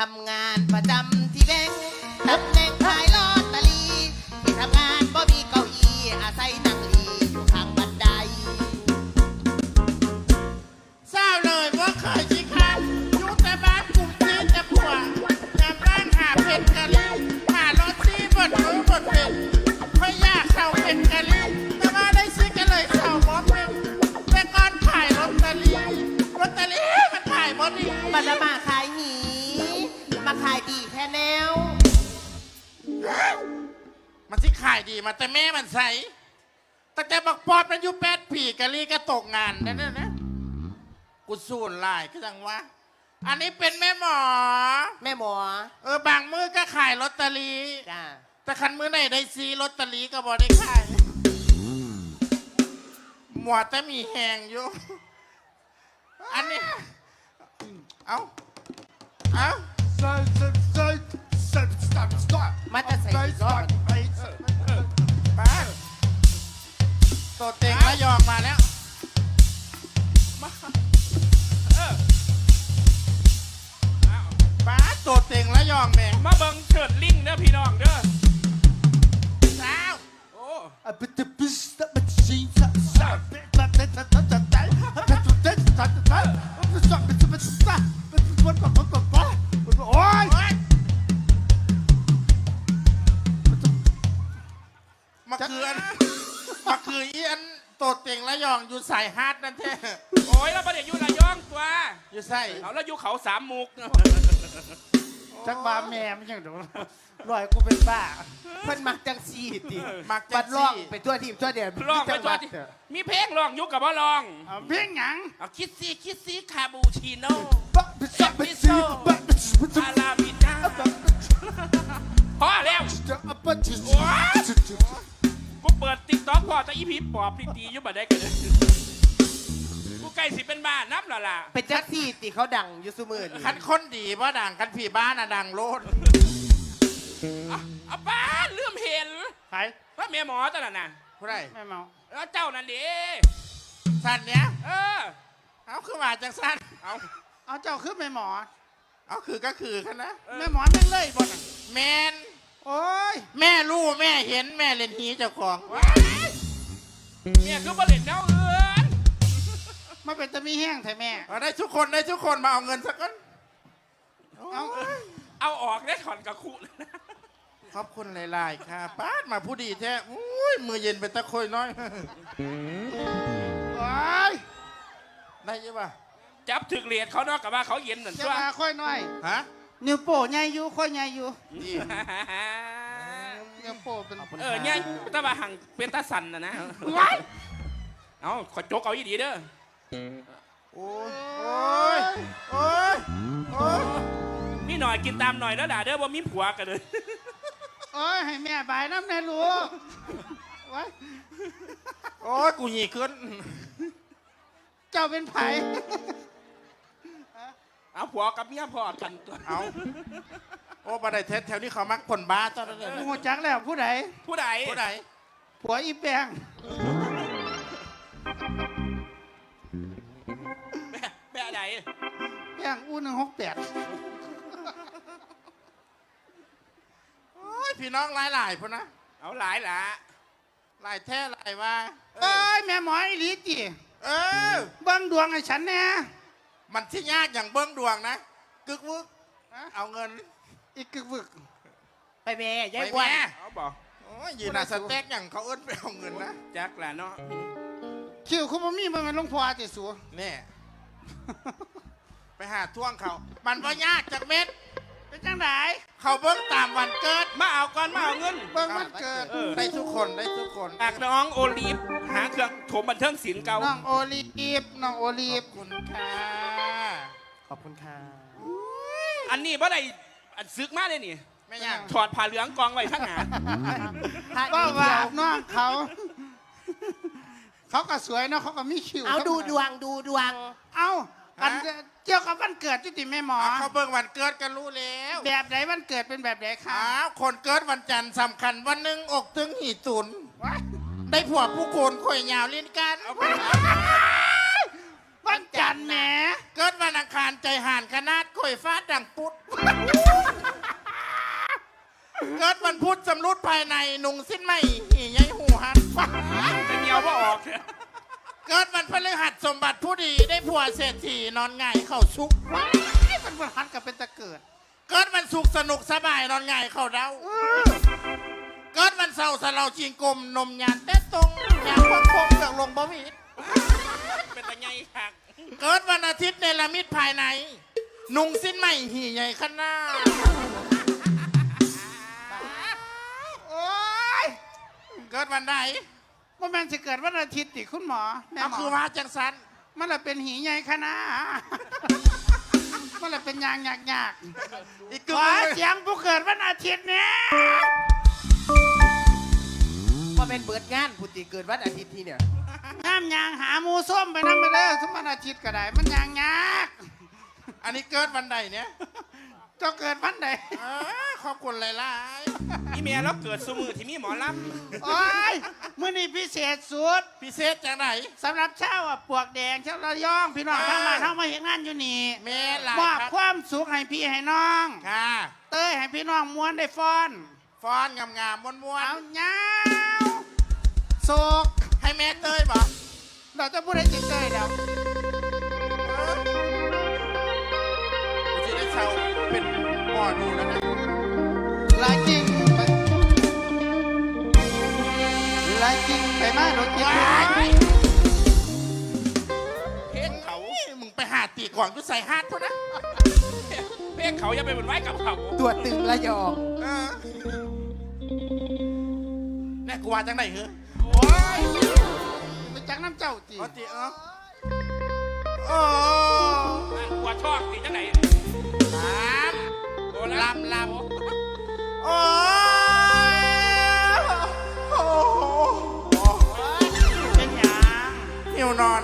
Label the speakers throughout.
Speaker 1: ทำงานประจำที่แบงค์ตำแหน่งขายลอตเตอรี่ที่ทำงานบ่มีเก้าอี้อาศัยนั่งลีอยู่ข้างบันได
Speaker 2: เศร้าเลยว่าเคยสิครับอยู่แต่บ้านกรุงเทพแต่ผัวแต่บ้านหาเพชรกะลีหารถที่บดมือบดเป็นไม่อยากเข้าเป็นกะลีแต่ว่าได้ซื้อกันเลยเศร้าหมดเป็นแต่ก่อนขายลอตเตอรี่ลอตเตอรี่มันขายหมดนี่
Speaker 1: มันละมาขายหนีมา ขายดีแค่แนว
Speaker 2: มันสิขายดีมาแต่แม่มันใส่แต่แต่บักปอบมันอยู่แปดผีกะลีก็ตกงานนั่นนะกูสูนลายก็จังวะอันนี้เป็นแม่หมอ
Speaker 1: แม่หมอ
Speaker 2: เออบางมือก็ขายลอตเตอรี่
Speaker 1: จ้า
Speaker 2: แต่คันมือไหนได้ซีลอตเตอรี่ก็บอได้ขายหมวดแต่มีแหงอยู่ อันนี้ เอาเอา
Speaker 1: มาจะใส่รอด
Speaker 2: ป้าตัวเต็งระยองมาแล้วป้าตัวเต็งระยองแม่ง
Speaker 3: มาเบิ่งเชิดลิงเด้อพี่น้องเด้อ
Speaker 2: สาว
Speaker 3: โอ้
Speaker 2: โเต็งระยองอยู่สายฮาร์ดนั่นแท้
Speaker 3: โอ้ยแล้วประเดี๋ยวอยู่ระยองตัว
Speaker 2: อยู่ใส่
Speaker 3: เอาแล้วอยู่เขาสามมุก
Speaker 4: จักบาแม่ไม่ใช่หรอลอยกูเป็นบ้า
Speaker 1: เพิ่นมักจังซีติ
Speaker 2: มัก
Speaker 1: บั
Speaker 2: จั
Speaker 1: ด
Speaker 2: ง
Speaker 1: ล่อง
Speaker 2: ซี่
Speaker 1: ไปทั่วทีมทั่วเดียน
Speaker 3: ลองไป
Speaker 1: จังห
Speaker 3: ตัว
Speaker 1: วัด
Speaker 3: ที่มีเพลงลองอยุกกับว่าลอง
Speaker 4: เอาเพียงหยัง
Speaker 3: เอาคิดซีคิดซีคาบูชิโน่อาราบิก้าพอแล้ว กูเปิดติ๊กต็อกพอแต่อีพีปอบตีๆอยู่บ่ได้กันเลยกูใกล้สิเป็นบ้านับและล่ะ
Speaker 1: เป็นจังซีติเขาดังอยู่ซุมือนี่
Speaker 2: คันคนดีว่าดังคันผีบ้านอะดังโลด
Speaker 3: เอาเอาบ้านเลื่อมเห็น
Speaker 4: ใคร
Speaker 3: ว่าเมียหมอตอนนั้นน่ะ
Speaker 2: ผู้ใด
Speaker 4: แม่เมา
Speaker 3: แล้วเจ้านั่นดิ
Speaker 2: สั้นเนี้ย
Speaker 3: เออ
Speaker 2: เอาคือมาจากสั้น
Speaker 3: เอา
Speaker 4: เอาเจ้าขึ้นแม่หมอ
Speaker 2: เอาคือก็คือคันนะ
Speaker 3: เออ
Speaker 4: แม่หมอแม่งเลยบ่น่ะ
Speaker 2: แมน
Speaker 4: โอ้ย
Speaker 2: แม่รู้แม่เห็นแม่เล่นหีเจ้าของ
Speaker 3: ว้ายเมียคือประเด็นแนวเอือน
Speaker 4: มาเป็นตะมีแห้งแท้แม่
Speaker 2: เอาได้ทุกคนได้ทุกคนมาเอาเงินสักก้อน
Speaker 4: เอา
Speaker 3: เอาออกได้ถอนกับคุเลยนะ
Speaker 2: ขอบคุณหลายๆค่ะป้าดมาผู้ดีแท้อุ้ยมือเย็นเป็นตะโคยน้อย
Speaker 4: โอ้ย
Speaker 2: ได้ยังปะ
Speaker 3: จับถึกเหรียญเขาเนอกกับว่าเขาเย็นนั่น
Speaker 4: จะ
Speaker 3: ตัว
Speaker 4: มาค่อยน้อย
Speaker 2: ฮะ
Speaker 4: นิ้วโป้ใหญ่อยู่ค่อยใหญ่อยู่
Speaker 2: นี่
Speaker 4: นิ้วโป้เป็น
Speaker 3: เออเนี่ยตาบาหังเป็นตาสันนะนะเอาขอโจกเอาอีดีเด้อ
Speaker 2: โอ้ยโอ้ยโอ้ยโอ้ย
Speaker 3: นี่หน่อยกินตามหน่อยแล้วด่าเด้อว่ามีผัวกันเลย
Speaker 4: โอ้ยให้แม่บายน้ำแน่ลูกโอ้ย
Speaker 2: โอ้ยกูหยีขึ้น
Speaker 4: เจ้าเป็นไผ
Speaker 3: เอาผัวกับเมียพอกันตัว
Speaker 2: เอาโอ้บันไดเทสแถวนี้เขามักคนบ้าเจ้านั่นเลย
Speaker 4: กูหัวจักแล้วผู้ใด
Speaker 3: ผู้ใด
Speaker 2: ผู้ใด
Speaker 4: ผัวอีแปง
Speaker 3: แม่แม่ใด
Speaker 4: แปงอู้หนึ่งหกแปด
Speaker 2: โอ้ยพี่น้องหลายหลายพุ่นนะ
Speaker 3: เอาหลายละ
Speaker 2: หลายแท้หลายว่า
Speaker 4: เอ้ยแม่หมออีหลีจี
Speaker 2: เออ
Speaker 4: เบิ้งดวงให้ฉันแน่
Speaker 2: มันที่ยากอย่างเบิ้งดวงนะกึกวึก
Speaker 4: ฮะ
Speaker 2: เอาเงิน
Speaker 4: อีกกึกบึก
Speaker 1: ไปแม่
Speaker 2: ไป
Speaker 1: ยายบวน
Speaker 2: แม่
Speaker 3: เอาบอก
Speaker 2: โอ้ยยืนหน้าสเต็กอย่างเขาเอิ้นไปเอาเงินนะ
Speaker 3: จักแหละเนาะ
Speaker 4: คิวคุณบ่มีมันเป็นหลวงพ่อติสัว
Speaker 2: นี่ไปหาท่วงเขา มันว่ายากจากเม็ด
Speaker 4: เป็นจังได
Speaker 2: เขาเบิ้งตามวันเกิด
Speaker 3: มาเอาก่อนมาเอาเงิน
Speaker 4: เบิ้งมันเกิด
Speaker 3: เออ
Speaker 2: ได้ทุกคนได้ทุกคน
Speaker 3: จากน้องโอลีฟหาเครื่องโถมบันเทิงศิลป์เก่า
Speaker 4: น้องโอลีฟน้องโอลี
Speaker 2: ขอ
Speaker 4: ฟ
Speaker 2: บคุณค่ะ
Speaker 1: ข อบคุณค่ะ
Speaker 3: อันนี้บ่ได้อันซึกมาเลยนี่
Speaker 2: ไม่ยาก
Speaker 3: ถอดผ้าเหลืองกองไว้ข้างหน้า
Speaker 1: พระ
Speaker 4: ก็
Speaker 1: ดี
Speaker 4: ว่า
Speaker 1: เดียว
Speaker 4: น้องเขา เขาก็สวยเนาะเขาก็มีคิว
Speaker 1: เอาดูดวงดูดวง
Speaker 4: เอาอันเกี่ยวกับวันเกิดจุติแม่หมอ
Speaker 2: เอาเขาเบิ้งวันเกิดกันรู้แล้ว
Speaker 4: แบบไหนวันเกิดเป็นแบบไหนคะ
Speaker 2: อ้าวคนเกิดวันจันทร์สำคัญวันหนึ่งอกถึงหีตุน
Speaker 4: ว้าย
Speaker 2: ได้ผัวผู้โกนข่อยยาวเล่นกัน
Speaker 4: วันจันทร์แหม
Speaker 2: เกิดวันอังคารใจห่านขนาดข่อยฟ้าดังปุ๊ด เกิดวันพุธสำรุดภายในหนุ่งสิ้นไม่หี่ใยหูหัน
Speaker 3: จะเหนียวว่าออกเนี่ย
Speaker 2: เกิดวันพฤหัสสมบัติผู้ดีได้ผัวเศรษฐีนอนหงายเข้าชุก
Speaker 5: มันบ่หันกับเป็นตะเกิด
Speaker 2: เกิดวันศุกร์สนุกสบายนอนหงายเข้าเดาเกิดวันเสาร์สะเราจิงกลมนมยานเต้ตรงยานพงพงเกือกลงบวิด
Speaker 3: เป็นตะไงหัก
Speaker 2: เกิดวันอาทิตย์ในละมิดภายใน นุ่งสิ้นไม่หี่ใหญ่ขนาด
Speaker 5: โอ้ย
Speaker 2: เกิดวันใด
Speaker 5: ว่าแม่นจะเกิดวันอาทิตย์ติคุณหมอแม่
Speaker 2: เอา
Speaker 5: หมอ
Speaker 2: คือว่าจังสัน
Speaker 5: มันละเป็นหีใหญ่ขนาดมันละเป็นยางยากยาก
Speaker 2: อีก
Speaker 5: ๆ
Speaker 2: กึ่
Speaker 5: ข
Speaker 2: ง
Speaker 5: อ
Speaker 2: หนึ่ง
Speaker 5: เสียงผู้เกิดวันอาทิตย์เนี่ย
Speaker 1: ว่าเป็นเบิดงานพุติเกิดวันอาทิตย์ที่เนี่ย
Speaker 5: น้ำยางหาหมูส้มไปน้ำไปเลยทุกวันอาทิตย์ก็ได้ มันยางยาก
Speaker 2: อันนี้เกิดวันใดเนี่ย
Speaker 5: เจ้าเกิดวันใด
Speaker 2: เออขอบคุณหลาย
Speaker 3: อีเมียเราเกิดสมือที่มีหมอล
Speaker 5: โอ้ยมื่อนี้พิเศษสุด
Speaker 2: ๆพิเศษจากไหน
Speaker 5: สำหรับเช้าอะปวกแดงเช้าระยอง พี่น้อง
Speaker 2: อ่า
Speaker 5: ทางบ้านเฮามาเห็นงานอยู่นี่
Speaker 2: แม่หลาย
Speaker 5: มอบ
Speaker 2: ครับ
Speaker 5: ความสุขให้พี่ให้น้อง
Speaker 2: ค่ะ
Speaker 5: เต้ยให้พี่น้องม้วนได้ฟ้อน
Speaker 2: ฟ้อนงามๆม้วน
Speaker 5: เอาเงาวโศก
Speaker 2: ๆให้ แม่เต้ยบอก
Speaker 5: เราจะพูดให้จิตเต้ยเดี๋ยว
Speaker 2: กูจะได้เช่าเป็นหมอดูแล้วนะ
Speaker 5: ลายจริงไปลายจริงไปมากรถจิต
Speaker 2: ว้ายำ
Speaker 3: เพศเขา
Speaker 2: มึงไปหาตีก่อนกูใส่ฮาร์ดพวกนะ
Speaker 3: เพศเขาอย่าไปบนไว้กับเขา
Speaker 1: ตัวตึงระยอง
Speaker 2: เออแน่กูว่าจังไหนเหรอ
Speaker 3: โอ้ย
Speaker 5: ไปจักน้ำเจ้าจี
Speaker 2: เอาตีเออโอ้
Speaker 3: หัวชอกนี่จังไหน
Speaker 2: สาม
Speaker 3: โอ้
Speaker 2: ลำลำโอ้ยโอ้โหเป็นหยังหิวนอน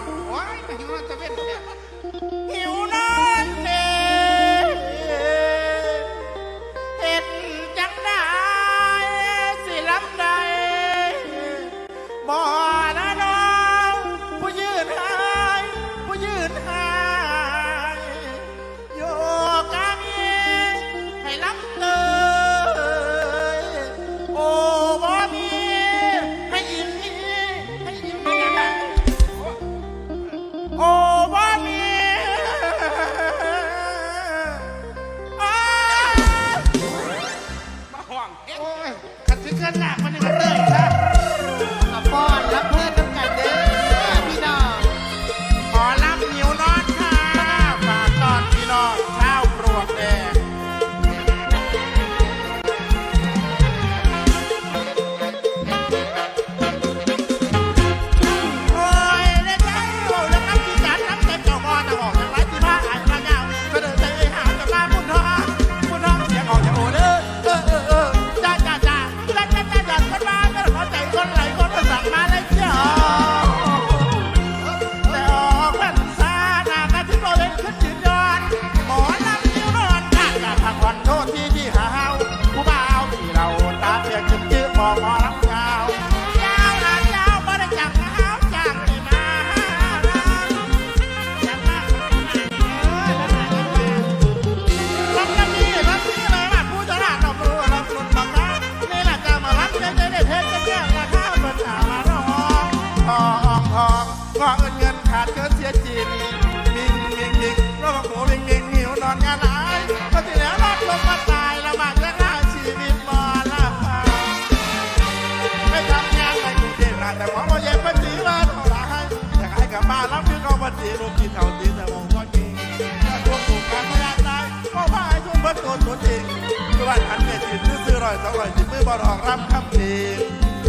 Speaker 2: อร้อยสองร้อยสิบมือบอลออกรับคำดี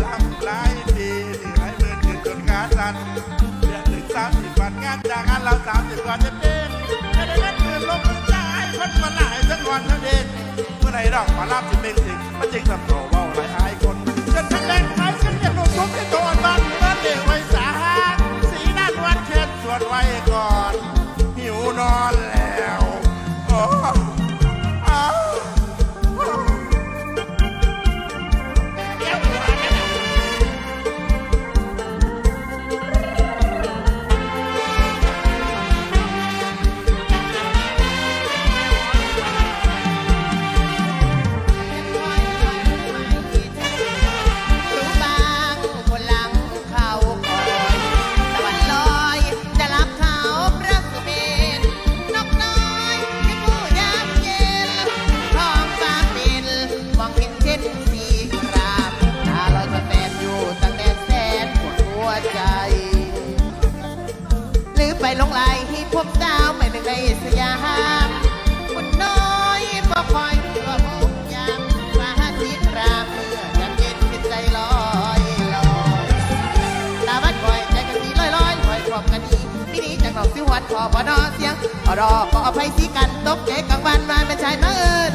Speaker 2: ลำลายดีที่ให้มือถือจนขาสั่นเดือนหนึ่งสามสิบวันงานจากงานเราสามสิบวันจะเต็มๆไม่ได้เงินหมื่นลงใจคนมาหลายทั้งวันทั้งเด็กเมื่อไรดอกมารับที่เป็นสิ่งมันจริงทำโตว่าหลายหายคนจนทั้งแรงไปฉันจะลุกทุกที่ตัวบ้านเมื่อเด็กไว้สาสีหน้านวลเช็ดส่วนไว้ก่อนหิวนอน
Speaker 1: ขอพอนอเสียงอดอขออภัยที่กันตกใจกลางวันมาเป็นชายมาเอิญ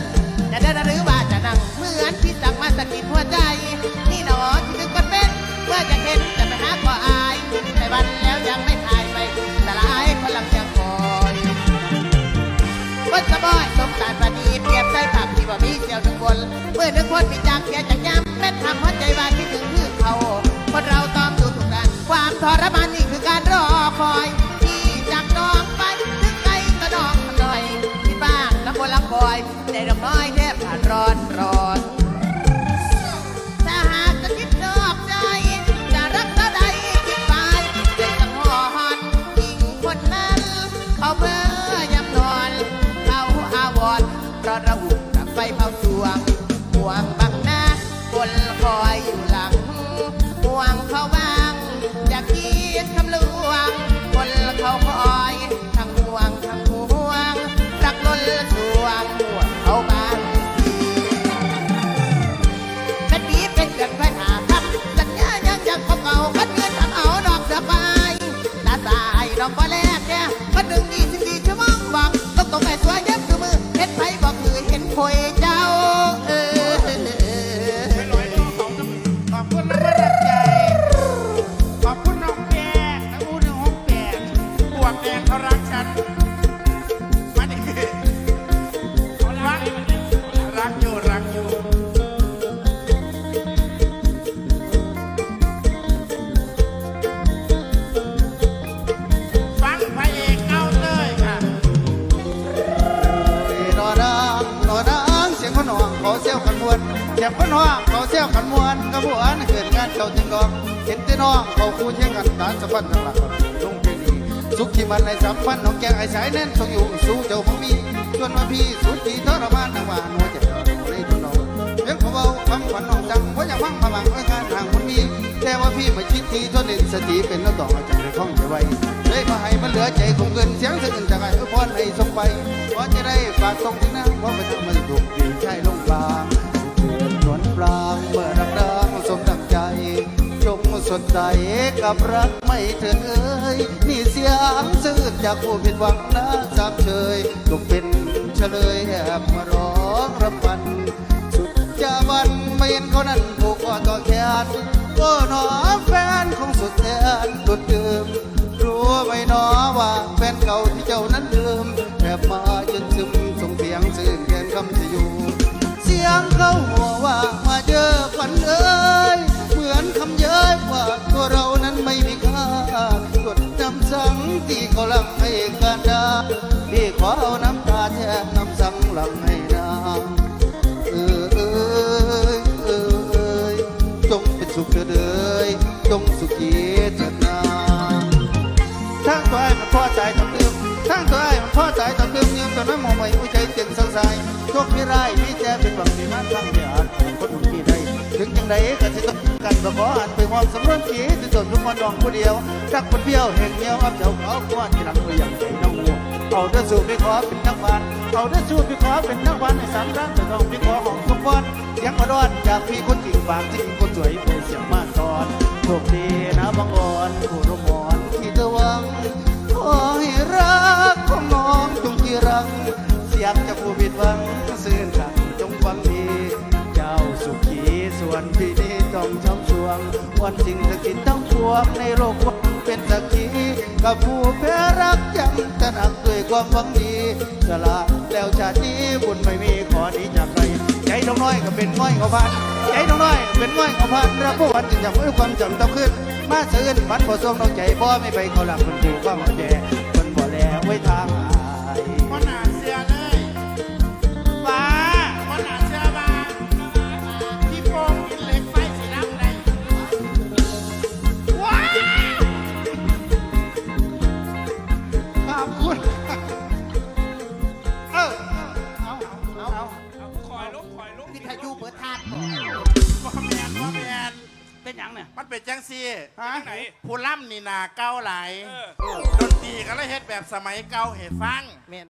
Speaker 1: จะเดินหรือว่าจะนั่งเหมือนพี่สั่งมาสะกิดหัวใจ นี่หนอที่นึกกันเป็นเมื่อจะเห็นจะไปหาขออายในวันแล้วยังไม่ทายไปสลายพลังยังคอยวัดสบอยสมสารปานีเปรียบใส่ผักที่บ่มีเสียวหนึ่งบนเมื่อหนึ่งคนมีจากเสียจากย้ำแม่ทำหัวใจว่าคิดถึงคือเขาคนเราต้องดูถูกกันความทรมานนี่คือการรอคอย รอ กันมวนกระ
Speaker 2: บวน
Speaker 3: เกิ
Speaker 5: ดงานเจ้าจึงกองเห็นแต่น้องเขาคู่เชียงกันตาสะพันทั้งหลักลงเพนีสุขที่มันในสัมพันธ์ของแกงไอ้สายแน่นทรงอยู่สู้เจ้าพ่อมีจนมาพี่สุดที่ทรมานนางหวานหัวใจในทุนน้องเพียงเขาเบาคำขวัญน้องจังว่าอย่างวังพลังไว้การทางคนมีแต่ว่าพี่มาคิดทีทนเล่นสติเป็นแล้วต่อาจากในข้องจะไว้เลยมาให้มันเหลือใจคงเงินเสียงสะอื้นจากไอ้พรให้ส่งไปเพราะจะได้ฝากส่งถึงนางเพราะไปทำมันถูกดีใช่ลงบาง นใจกับรักไม่เถิดเอ้ยนี่เสียงซื่อจากผู้ผิดหวังนะสามเชยก็เป็นเฉลยแอบมาร้องรำพัน สุดจะวันไม่เห็นเขานั้นผูกคอต่อแขนก็หนอแฟนของสุดแทนดุดเดิมรู้ไหมหนอว่าแฟนเก่าที่เจ้านั้นลืมแอบมายืนซึมส่งเสียงสื่นแกนคำจะอยู่ เสียงเขาหัว ที่เขาลังให้กันดาพี่ขอเอาน้ำตาแทนน้ำสังหลังให้นางเออเอยเออเอยจงเป็นสุขเถิดเอยจงสุขีเถิดนาทั้งตัวไอ้มันพ่อใจตะลืมทั้งตัวไอ้มันพ่อใจตะลืมยืมตอนนั้นมองไปหัวใจเจ็งสังสายโชคพี่ไรพี่แจเป็นหวังดีมันทั้งเดียดคนอุ่นที่ใดถึงยังไงก็จะต้อง กันบ่ขออันไปมอบสำรวจขีที่ตนทุกคนดองผู้เดียวทักคนเดียวแห่งเดียวอับเจ้าเขาควาที่หลังตัวอย่างใจน้องหัวเอาเด้อสู่พี่ขอเป็นนักบานเอาเด้อสู่พี่ขอเป็นนักบานในสามรักแต่ต้องพี่ขอของทุกคนเสียงกระดอนจากพี่คนจริงฝากจริงคนสวยผู้เสียงมาตอนโชคดีนะบางอ่อนผู้รมอนที่ตะวังขอให้รักของน้องจงที่รังเสียงจะผู้ผิดหวังซื่น งวันจริงสกินทั้งพวงในโลกวังเป็นสักขีกับผู้แพ้รักยังตระหนักด้วยความหวังดีสละแล้วชาตินี้บุญไม่มีขอหนี้จากใครใจน้องน้อยก็เป็นง่อยเขาพันใจน้องน้อยเป็นง่อยเขาพันรักผู้วันจึงจำให้ความจำต้องขึ้น มาเสื่นบัดพอส่งน้องใจบ่ไม่ไปเขาหลักคนถูกความเอาแย่คนบ่แลไว้ทาง
Speaker 2: สมัยเก่าให้ฟัง
Speaker 1: เมน